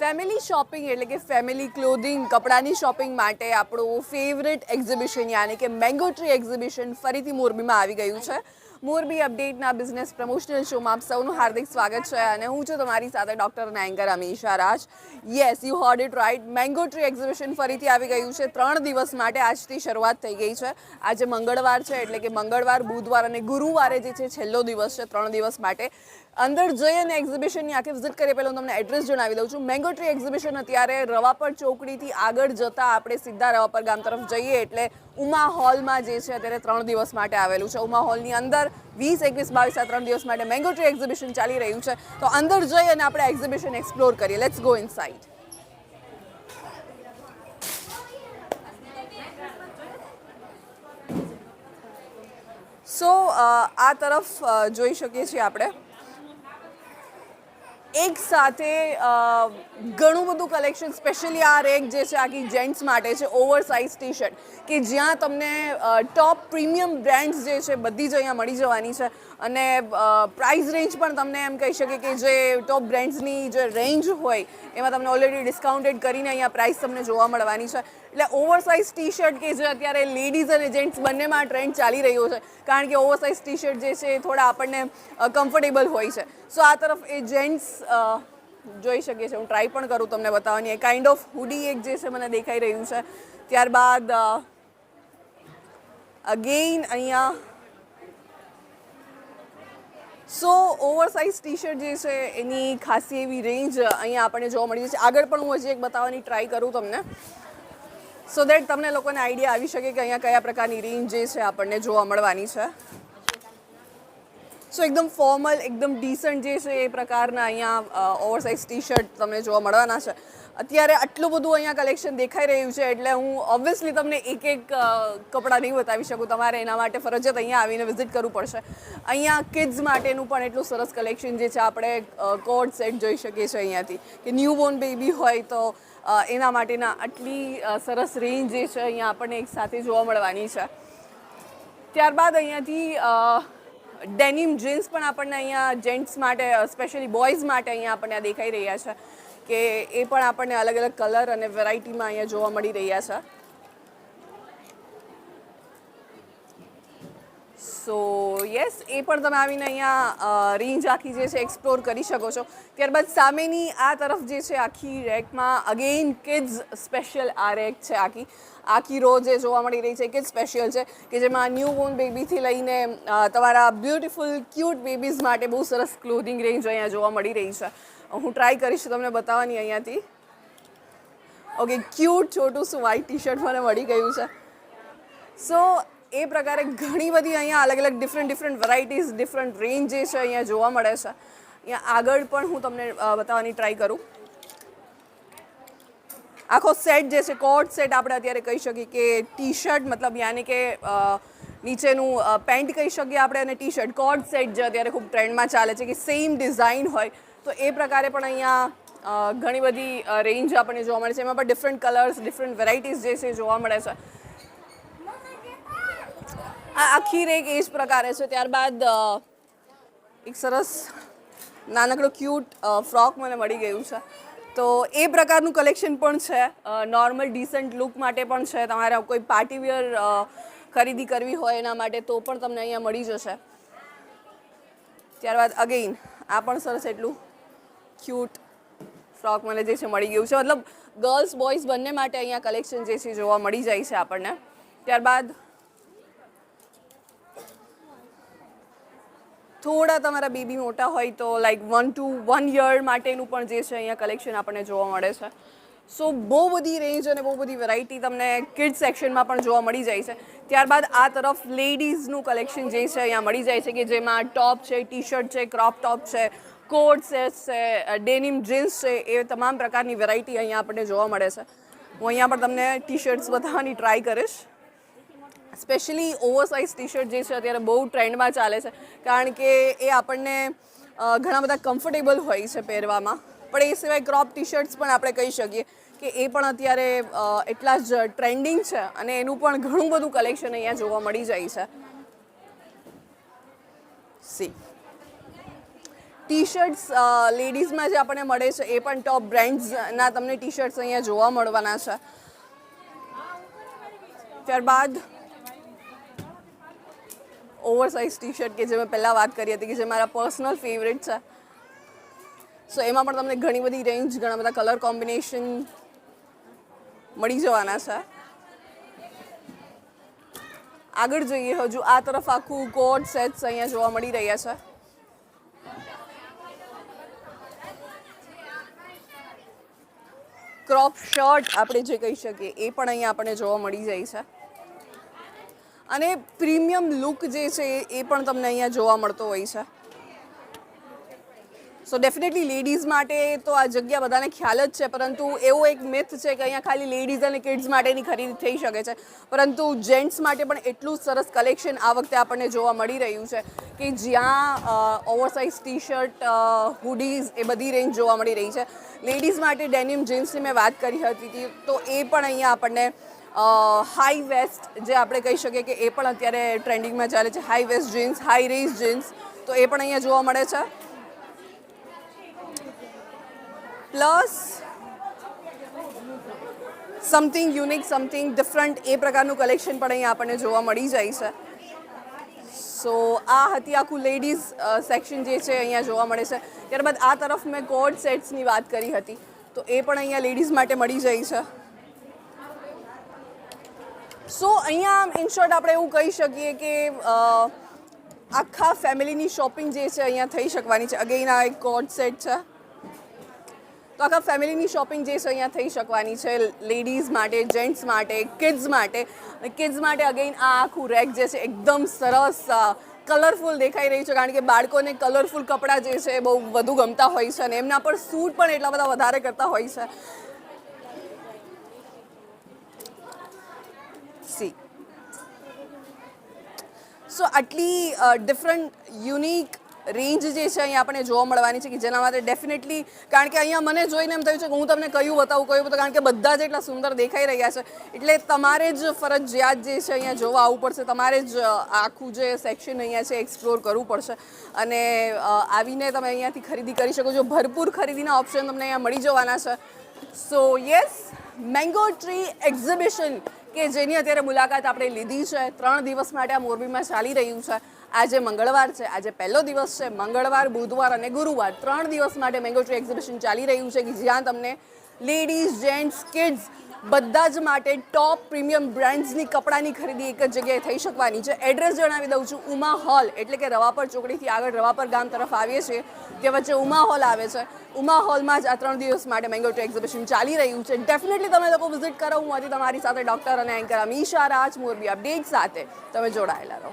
Family shopping એટલે કે family clothing કપડાની શોપિંગ માટે આપણું ફેવરેટ એક્ઝિબિશન યાની કે મેંગો ટ્રી એક્ઝિબિશન ફરીથી મોરબીમાં આવી ગયું છે. મોરબી અપડેટના બિઝનેસ પ્રમોશનલ શોમાં આપ સૌનું હાર્દિક સ્વાગત છે અને હું છું તમારી સાથે ડૉક્ટર અને anchor Amisha Raj. Yes you heard it right mango tree exhibition ફરીથી આવી ગયું છે. ત્રણ દિવસ માટે આજથી શરૂઆત થઈ ગઈ છે. આજે મંગળવાર છે, એટલે કે મંગળવાર, બુધવાર અને ગુરુવારે જે છે છેલ્લો દિવસ છે, ત્રણ દિવસ માટે. અંદર જઈ અને એક્ઝિબિશનની આખી વિઝિટ કરીએ. પહેલાં હું તમને એડ્રેસ જણાવી દઉં છું. મેંગો એક્ઝિબિશન અત્યારે રવાપર ચોકડીથી આગળ જતાં આપણે સીધા રવાપર ગામ તરફ જઈએ, એટલે ઉમા હોલમાં જે છે, અત્યારે ત્રણ દિવસ માટે આવેલું છે. ઉમા હોલની અંદર વીસ, એકવીસ, બાવીસ આ ત્રણ દિવસ માટે મેંગો ટ્રી એક્ઝિબિશન ચાલી રહ્યું છે. તો અંદર જઈ અને આપણે એક્ઝિબિશન એક્સપ્લોર કરીએ. Let's go inside so આ તરફ જોઈ શકીએ છીએ આપણે. એક સાથે ઘણું બધું કલેક્શન સ્પેશિયલી આ રેક જે છે, આખી જેન્ટ્સ માટે છે ઓવર સાઇઝ ટી શર્ટ કે જ્યાં તમને ટોપ પ્રીમિયમ બ્રાન્ડ્સ જે છે, બધી જ અહીંયા મળી જવાની છે. અને પ્રાઇસ રેન્જ પણ તમને એમ કહી શકીએ કે જે ટોપ બ્રાન્ડ્સની જે રેન્જ હોય, એમાં તમને ઓલરેડી ડિસ્કાઉન્ટેડ કરીને અહીંયા પ્રાઇસ તમને જોવા મળવાની છે. એટલે ઓવર સાઇઝ ટી શર્ટ કે જે અત્યારે લેડીઝ અને જેન્ટ્સ બંનેમાં ટ્રેન્ડ ચાલી રહ્યો છે, કારણ કે ઓવર સાઇઝ ટી શર્ટ જે છે, એ થોડા આપણને કમ્ફર્ટેબલ હોય છે. સો આ તરફ એ જેન્ટ્સ જોઈ શકીએ છીએ. હું ટ્રાય પણ કરું તમને બતાવવાની. એ કાઇન્ડ ઓફ હુડી એક જે છે મને દેખાઈ રહ્યું છે. ત્યારબાદ અગેઇન અહીંયા so oversize T shirt જે છે, એની ખાસી એવી રેન્જ અહીંયા આપણને જોવા મળી છે આગળ પણ હું હજી એક બતાવવાની ટ્રાય કરું તમને. સો દેટ તમને લોકોને આઈડિયા આવી શકે કે અહીંયા કયા પ્રકારની રેન્જ જે છે આપણને જોવા મળવાની છે. સો એકદમ ફોર્મલ એકદમ ડિસન્ટ જે છે એ પ્રકારના અહીંયા ઓવરસાઇઝ ટી શર્ટ તમને જોવા મળવાના છે. અત્યારે આટલું બધું અહીંયા કલેક્શન દેખાઈ રહ્યું છે, એટલે હું ઓબ્વિયસલી તમને એક એક કપડાં નહીં બતાવી શકું. તમારે એના માટે ફરજિયાત અહીંયા આવીને વિઝિટ કરવું પડશે. અહીંયા કિડ્સ માટેનું પણ એટલું સરસ કલેક્શન જે છે, આપણે કોડ સેટ જોઈ શકીએ છીએ અહીંયાથી. કે ન્યૂબોર્ન બેબી હોય તો એના માટેના આટલી સરસ રેન્જ જે છે, અહીંયા આપણને એક સાથે જોવા મળવાની છે. ત્યારબાદ અહીંયાથી ડેનિમ જીન્સ પણ આપણને અહીંયા જેન્ટ્સ માટે સ્પેશિયલી બોયઝ માટે અહીંયા આપણને દેખાઈ રહ્યા છે કે એ પણ આપણને અલગ અલગ કલર અને વેરાયટીમાં અહીંયા જોવા મળી રહ્યા છે. સો યસ એ પણ તમે આવીને અહીંયા રેન્જ આખી જે છે એક્સપ્લોર કરી શકો છો. ત્યારબાદ સામેની આ તરફ જે છે આખી રેકમાં અગેઇન કિડ્સ સ્પેશિયલ આ રેક છે આખી. આખી રો જે જોવા મળી રહી છે કિડ સ્પેશિયલ છે, કે જેમાં ન્યૂ બોર્ન બેબીથી લઈને તમારા બ્યુટિફુલ ક્યુટ બેબીઝ માટે બહુ સરસ ક્લોધિંગ રેન્જ અહીંયા જોવા મળી રહી છે. હું ટ્રાય કરીશ તમને બતાવવાની અહીંયાથી. ઓકે ક્યુટ છોટું, શું વ્હાઇટ ટી શર્ટ મને મળી ગયું છે. સો એ પ્રકારે ઘણી બધી અહીંયા અલગ અલગ different different varieties different range જે છે અહીંયા જોવા મળે છે. અહીંયા આગળ પણ હું તમને બતાવવાની ટ્રાય કરું. આખો સેટ જે છે કોટ સેટ આપણે અત્યારે કહી શકીએ કે ટી શર્ટ મતલબ યાની કે નીચેનું પેન્ટ કહી શકીએ આપણે અને ટી શર્ટ કોટ સેટ જે અત્યારે ખૂબ ટ્રેન્ડમાં ચાલે છે કે સેમ ડિઝાઇન હોય, તો એ પ્રકારે પણ અહીંયા ઘણી બધી રેન્જ આપણને જોવા મળે છે. એમાં પણ ડિફરન્ટ કલર્સ ડિફરન્ટ વેરાયટીઝ જે છે જોવા મળે છે. આખી રેક એ જ પ્રકારે છે. ત્યારબાદ એક સરસ નાનકડો ક્યુટ ફ્રોક મને મળી ગયું છે. તો એ પ્રકારનું કલેક્શન પણ છે. નોર્મલ ડિસન્ટ લુક માટે પણ છે. તમારે કોઈ પાર્ટી વેર ખરીદી કરવી હોય એના માટે તો પણ તમને અહીંયા મળી જશે. ત્યારબાદ અગેઇન આ પણ સરસ એટલું ક્યુટ ફ્રોક મને જે છે મળી ગયું છે. મતલબ ગર્લ્સ બોયઝ બંને માટે અહીંયા કલેક્શન જે છે જોવા મળી જાય છે આપણને. ત્યારબાદ થોડા તમારા બેબી મોટા હોય તો like one two one year માટેનું પણ જે છે અહીંયા કલેક્શન આપણને જોવા મળે છે. સો બહુ બધી રેન્જ અને બહુ બધી વેરાયટી તમને કિડ સેક્શનમાં પણ જોવા મળી જાય છે. ત્યારબાદ આ તરફ લેડીઝનું કલેક્શન જે છે અહીંયા મળી જાય છે કે જેમાં ટોપ છે ટી શર્ટ છે ક્રોપ ટોપ છે કોટ સેટ છે ડેનિમ જીન્સ છે, એ તમામ પ્રકારની વેરાયટી અહીંયા આપણને જોવા મળે છે. હું અહીંયા પણ તમને ટી શર્ટ્સ બતાવવાની ટ્રાય કરીશ. સ્પેશિયલી ઓવરસાઇઝ ટી શર્ટ જે છે અત્યારે બહુ ટ્રેન્ડમાં ચાલે છે. કારણ કે એ આપણને ઘણા બધા કમ્ફર્ટેબલ હોય છે પહેરવામાં. પણ એ સિવાય ક્રોપ ટી શર્ટ્સ પણ આપણે કહી શકીએ કે એ પણ અત્યારે એટલા જ ટ્રેન્ડિંગ છે અને એનું પણ ઘણું બધું કલેક્શન અહીંયા જોવા મળી જાય છે. સી ટી શર્ટ્સ લેડીઝમાં જે આપણને મળે છે એ પણ ટોપ બ્રાન્ડ્સના તમને ટી શર્ટ્સ અહીંયા જોવા મળવાના છે. ત્યારબાદ ઓવરસાઇઝ ટી શર્ટ કે જે મેં પહેલાં વાત કરી હતી કે જે મારા પર્સનલ ફેવરેટ છે. સો એમાં પણ તમને ઘણી બધી રેન્જ ઘણા બધા કલર કોમ્બિનેશન મળી જવાના છે. આગળ જોઈએ, હજુ આ તરફ આખું કોટ સેટ્સ અહીંયા જોવા મળી રહ્યા છે. ક્રોપ શર્ટ આપણે જે કહી શકીએ, એ પણ અહીંયા આપણને જોવા મળી જાય છે. અને પ્રીમિયમ લુક જે છે એ પણ તમને અહીંયા જોવા મળતો હોય છે. સો ડેફિનેટલી લેડીઝ માટે તો આ જગ્યા બધાને ખ્યાલ જ છે, પરંતુ એવો એક મિથ છે કે અહીંયા ખાલી લેડીઝ અને કિડ્સ માટેની ખરીદી થઈ શકે છે. પરંતુ જેન્ટ્સ માટે પણ એટલું સરસ કલેક્શન આ વખતે આપણને જોવા મળી રહ્યું છે કે જ્યાં ઓવરસાઇઝ ટી શર્ટ હુડીઝ એ બધી રેન્જ જોવા મળી રહી છે. લેડીઝ માટે ડેનિમ જીન્સની મેં વાત કરી હતી તો એ પણ અહીંયા આપણને હાઈ વેસ્ટ જે આપણે કહી શકીએ કે એ પણ અત્યારે ટ્રેન્ડિંગમાં ચાલે છે. High waist jeans high rise jeans તો એ પણ અહીંયા જોવા મળે છે. Plus something unique something different એ પ્રકારનું કલેક્શન પણ અહીંયા આપણને જોવા મળી જાય છે. સો આ હતી આખું લેડીઝ સેક્શન જે છે અહીંયા જોવા મળે છે. ત્યારબાદ આ તરફ મેં કોડ સેટ્સની વાત કરી હતી. તો એ પણ અહીંયા લેડીઝ માટે મળી જાય છે. સો અહીંયા ઇન શોર્ટ આપણે એવું કહી શકીએ કે આખા ફેમિલીની શોપિંગ જે છે, અહીંયા થઈ શકવાની છે. અગેન આ એક કોડ સેટ છે. તો આખા ફેમિલીની શોપિંગ જે છે, અહીંયા થઈ શકવાની છે. લેડીઝ માટે જેન્ટ્સ માટે કિડ્સ માટે. કિડ્સ માટે અગેન આ આખું રેક જે છે, એકદમ સરસ કલરફુલ દેખાઈ રહ્યું છે. કારણ કે બાળકોને કલરફુલ કપડાં જે છે બહુ વધુ ગમતા હોય છે. અને એમના પર સૂટ પણ એટલા બધા વધારે કરતા હોય છે. સો આટલી ડિફરન્ટ યુનિક રેન્જ જે છે અહીંયા આપણે જોવા મળવાની છે કે જેના માટે ડેફિનેટલી કારણ કે અહીંયા મને જોઈને એમ થયું છે કે હું તમને કયું બતાવું કયું બતાવું, કારણ કે બધા જ એટલા સુંદર દેખાઈ રહ્યા છે. એટલે તમારે જ ફરજિયાત જે છે અહીંયા જોવા આવવું પડશે, તમારે જ આખું જે સેક્શન અહીંયા છે એક્સપ્લોર કરવું પડશે. અને આવીને તમે અહીંયાથી ખરીદી કરી શકો છો. ભરપૂર ખરીદીના ઓપ્શન તમને અહીંયા મળી જવાના છે. So yes mango tree exhibition કે જેની અત્યારે મુલાકાત આપણે લીધી છે. ત્રણ દિવસ માટે આ મોરબીમાં ચાલી રહ્યું છે. આજે મંગળવાર છે. આજે પહેલો દિવસ છે. મંગળવાર, બુધવાર અને ગુરુવાર ત્રણ દિવસ માટે મેંગો ટ્રી એક્ઝિબિશન ચાલી રહ્યું છે. કે જ્યાં તમને લેડીઝ, જેન્ટ્સ, કિડ્સ બધા જ માટે ટોપ પ્રીમિયમ બ્રાન્ડ્સની કપડાની ખરીદી એક જ જગ્યાએ થઈ શકવાની છે. એડ્રેસ જણાવી દઉં છું, ઉમા હોલ એટલે કે રવાપર ચોકડીથી આગળ રવાપર ગામ તરફ આવીએ છીએ તે વચ્ચે ઉમા હોલ આવે છે. ઉમા હોલમાં જ આ ત્રણ દિવસ માટે મેંગો ટ્રી એક્ઝિબિશન ચાલી રહ્યું છે. ડેફિનેટલી તમે લોકો વિઝિટ કરો, હું હતી તમારી સાથે ડૉક્ટર અને એન્કર અમીશા રાજ, મોરબી અપડેટ સાથે. તમે જોડાયેલા રહો.